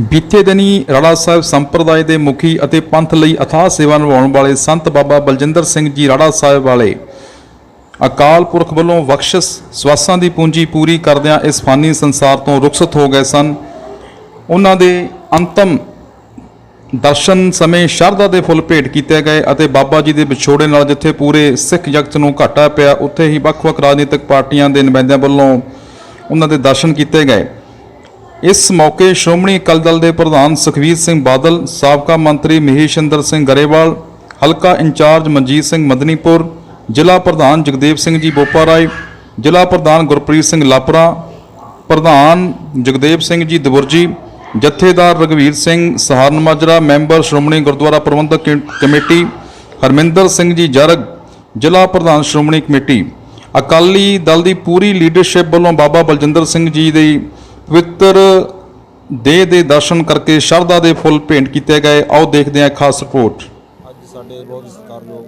ਬੀਤੇ ਦਿਨੀ ਰਾੜਾ ਸਾਹਿਬ ਸੰਪਰਦਾਇ ਦੇ ਮੁਖੀ ਅਤੇ ਪੰਥ ਲਈ ਅਥਾਹ ਸੇਵਾ ਨਿਭਾਉਣ ਵਾਲੇ ਸੰਤ ਬਾਬਾ ਬਲਜਿੰਦਰ ਸਿੰਘ ਜੀ ਰਾੜਾ ਸਾਹਿਬ ਵਾਲੇ ਅਕਾਲ ਪੁਰਖ ਵੱਲੋਂ ਬਖਸ਼ਿਸ਼ ਸਵਾਸਾਂ ਦੀ ਪੂੰਜੀ ਪੂਰੀ ਕਰਦਿਆਂ ਇਸ ਫਾਨੀ ਸੰਸਾਰ ਤੋਂ ਰੁਖਸਤ ਹੋ ਗਏ ਸਨ। ਉਹਨਾਂ ਦੇ ਅੰਤਮ ਦਰਸ਼ਨ ਸਮੇਂ ਸ਼ਰਧਾ ਦੇ ਫੁੱਲ ਭੇਟ ਕੀਤੇ ਗਏ ਅਤੇ ਬਾਬਾ ਜੀ ਦੇ ਵਿਛੋੜੇ ਨਾਲ ਜਿੱਥੇ ਪੂਰੇ ਸਿੱਖ ਜਗਤ ਨੂੰ ਘਾਟਾ ਪਿਆ, ਉੱਥੇ ਹੀ ਵੱਖ-ਵੱਖ ਰਾਜਨੀਤਿਕ ਪਾਰਟੀਆਂ ਦੇ ਨੁਮਾਇੰਦਿਆਂ ਵੱਲੋਂ ਉਹਨਾਂ ਦੇ ਦਰਸ਼ਨ ਕੀਤੇ ਗਏ। ਇਸ ਮੌਕੇ ਸ਼੍ਰੋਮਣੀ ਅਕਾਲੀ ਦਲ ਦੇ ਪ੍ਰਧਾਨ ਸੁਖਵੀਰ ਸਿੰਘ ਬਾਦਲ, ਸਾਬਕਾ ਮੰਤਰੀ ਮਹੇਸ਼ਿੰਦਰ ਸਿੰਘ ਗਰੇਵਾਲ, ਹਲਕਾ ਇੰਚਾਰਜ ਮਨਜੀਤ ਸਿੰਘ ਮਦਨੀਪੁਰ, ਜ਼ਿਲ੍ਹਾ ਪ੍ਰਧਾਨ ਜਗਦੇਵ ਸਿੰਘ ਜੀ ਬੋਪਾ ਰਾਏ, ਜ਼ਿਲ੍ਹਾ ਪ੍ਰਧਾਨ ਗੁਰਪ੍ਰੀਤ ਸਿੰਘ ਲਾਪਰਾ, ਪ੍ਰਧਾਨ ਜਗਦੇਵ ਸਿੰਘ ਜੀ ਦਬੁਰਜੀ ਜਥੇਦਾਰ ਰਗਵੀਰ ਸਿੰਘ ਸਹਾਰਨ ਮਾਜਰਾ, ਮੈਂਬਰ ਸ਼੍ਰੋਮਣੀ ਗੁਰਦੁਆਰਾ ਪ੍ਰਬੰਧਕ ਕਮੇਟੀ ਹਰਮਿੰਦਰ ਸਿੰਘ ਜੀ ਜਰਗ, ਜ਼ਿਲ੍ਹਾ ਪ੍ਰਧਾਨ ਸ਼੍ਰੋਮਣੀ ਕਮੇਟੀ। ਅਕਾਲੀ ਦਲ ਦੀ ਪੂਰੀ ਲੀਡਰਸ਼ਿਪ ਵੱਲੋਂ ਬਾਬਾ ਬਲਜਿੰਦਰ ਸਿੰਘ ਜੀ ਦੀ ਪਵਿੱਤਰ ਦੇਹ ਦੇ ਦਰਸ਼ਨ ਕਰਕੇ ਸ਼ਰਧਾ ਦੇ ਫੁੱਲ ਭੇਂਟ ਕੀਤੇ ਗਏ। ਆਓ ਦੇਖਦੇ ਹਾਂ ਖਾਸ ਰਿਪੋਰਟ। ਅੱਜ ਸਾਡੇ ਬਹੁਤ ਹੀ ਸਤਿਕਾਰਯੋਗ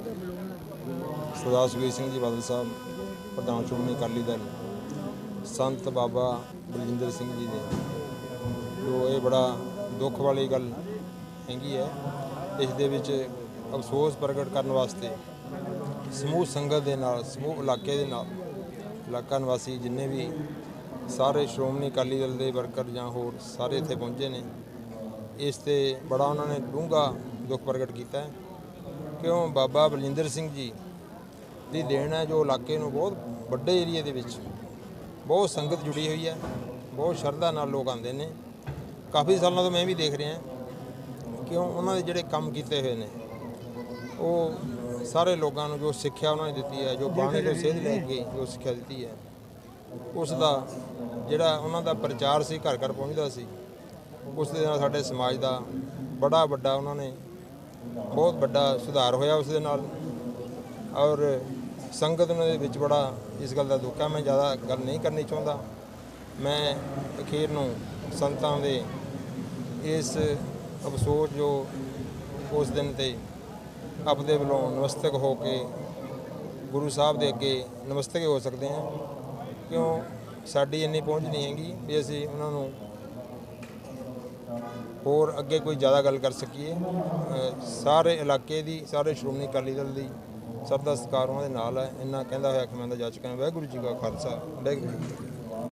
ਸਰਦਾਰ ਸੁਖਬੀਰ ਸਿੰਘ ਜੀ ਬਾਦਲ ਸਾਹਿਬ, ਪ੍ਰਧਾਨ ਸ਼੍ਰੋਮਣੀ ਅਕਾਲੀ ਦਲ, ਸੰਤ ਬਾਬਾ ਬਲਜਿੰਦਰ ਸਿੰਘ ਜੀ ਨੇ ਜੋ ਇਹ ਬੜਾ ਦੁੱਖ ਵਾਲੀ ਗੱਲ ਹੈਗੀ ਹੈ, ਇਸ ਦੇ ਵਿੱਚ ਅਫਸੋਸ ਪ੍ਰਗਟ ਕਰਨ ਵਾਸਤੇ ਸਮੂਹ ਸੰਗਤ ਦੇ ਨਾਲ, ਸਮੂਹ ਇਲਾਕੇ ਦੇ ਨਾਲ, ਇਲਾਕਾ ਨਿਵਾਸੀ ਜਿੰਨੇ ਵੀ ਸਾਰੇ ਸ਼੍ਰੋਮਣੀ ਅਕਾਲੀ ਦਲ ਦੇ ਵਰਕਰ ਜਾਂ ਹੋਰ ਸਾਰੇ ਇੱਥੇ ਪਹੁੰਚੇ ਨੇ। ਇਸ ਤੇ ਬੜਾ ਉਹਨਾਂ ਨੇ ਡੂੰਘਾ ਦੁੱਖ ਪ੍ਰਗਟ ਕੀਤਾ ਕਿਉਂ? ਬਾਬਾ ਬਲਜਿੰਦਰ ਸਿੰਘ ਜੀ ਦੀ ਦੇਣ ਹੈ ਜੋ ਇਲਾਕੇ ਨੂੰ ਬਹੁਤ ਵੱਡੇ ਏਰੀਆ ਦੇ ਵਿੱਚ ਬਹੁਤ ਸੰਗਤ ਜੁੜੀ ਹੋਈ ਹੈ। ਬਹੁਤ ਸ਼ਰਧਾ ਨਾਲ ਲੋਕ ਆਉਂਦੇ ਨੇ। ਕਾਫੀ ਸਾਲਾਂ ਤੋਂ ਮੈਂ ਵੀ ਦੇਖ ਰਿਹਾ ਕਿਉਂ ਉਹਨਾਂ ਦੇ ਜਿਹੜੇ ਕੰਮ ਕੀਤੇ ਹੋਏ ਨੇ, ਉਹ ਸਾਰੇ ਲੋਕਾਂ ਨੂੰ ਜੋ ਸਿੱਖਿਆ ਉਹਨਾਂ ਨੇ ਦਿੱਤੀ ਹੈ, ਜੋ ਬਾਣੀ ਤੋਂ ਸੇਧ ਲੈ ਕੇ ਜੋ ਸਿੱਖਿਆ ਦਿੱਤੀ ਹੈ ਉਸ ਦਾ ਜਿਹੜਾ ਉਹਨਾਂ ਦਾ ਪ੍ਰਚਾਰ ਸੀ, ਘਰ ਘਰ ਪਹੁੰਚਦਾ ਸੀ ਉਸ ਦੇ ਨਾਲ ਸਾਡੇ ਸਮਾਜ ਦਾ ਬੜਾ ਵੱਡਾ ਉਹਨਾਂ ਨੇ ਬਹੁਤ ਵੱਡਾ ਸੁਧਾਰ ਹੋਇਆ ਉਸ ਦੇ ਨਾਲ। ਔਰ ਸੰਗਤ ਉਹਨਾਂ ਦੇ ਵਿੱਚ ਬੜਾ ਇਸ ਗੱਲ ਦਾ ਦੁੱਖ ਹੈ ਮੈਂ ਜ਼ਿਆਦਾ ਗੱਲ ਨਹੀਂ ਕਰਨੀ ਚਾਹੁੰਦਾ। ਮੈਂ ਅਖੀਰ ਨੂੰ ਸੰਤਾਂ ਦੇ ਇਸ ਅਫਸੋਸ ਜੋ ਉਸ ਦਿਨ ਤੇ ਆਪਦੇ ਵੱਲੋਂ ਨਮਸਤਕ ਹੋ ਕੇ ਗੁਰੂ ਸਾਹਿਬ ਦੇ ਅੱਗੇ ਨਮਸਤਕ ਹੋ ਸਕਦੇ ਹਾਂ। ਕਿਉਂ ਸਾਡੀ ਇੰਨੀ ਪਹੁੰਚ ਨਹੀਂ ਹੈਗੀ ਵੀ ਅਸੀਂ ਉਹਨਾਂ ਨੂੰ ਹੋਰ ਅੱਗੇ ਕੋਈ ਜ਼ਿਆਦਾ ਗੱਲ ਕਰ ਸਕੀਏ? ਸਾਰੇ ਇਲਾਕੇ ਦੀ, ਸਾਰੇ ਸ਼੍ਰੋਮਣੀ ਅਕਾਲੀ ਦਲ ਦੀ ਸਭ ਦਾ ਸਤਿਕਾਰ ਉਹਨਾਂ ਦੇ ਨਾਲ ਹੈ। ਇੰਨਾ ਕਹਿੰਦਾ ਹੋਇਆ ਕਿ ਮੈਂ ਦਾ ਜਾ ਚੁੱਕਾ ਵਾਹਿਗੁਰੂ ਜੀ ਕਾ ਖਾਲਸਾ। ਵਾਹਿਗੁਰੂ ਜੀ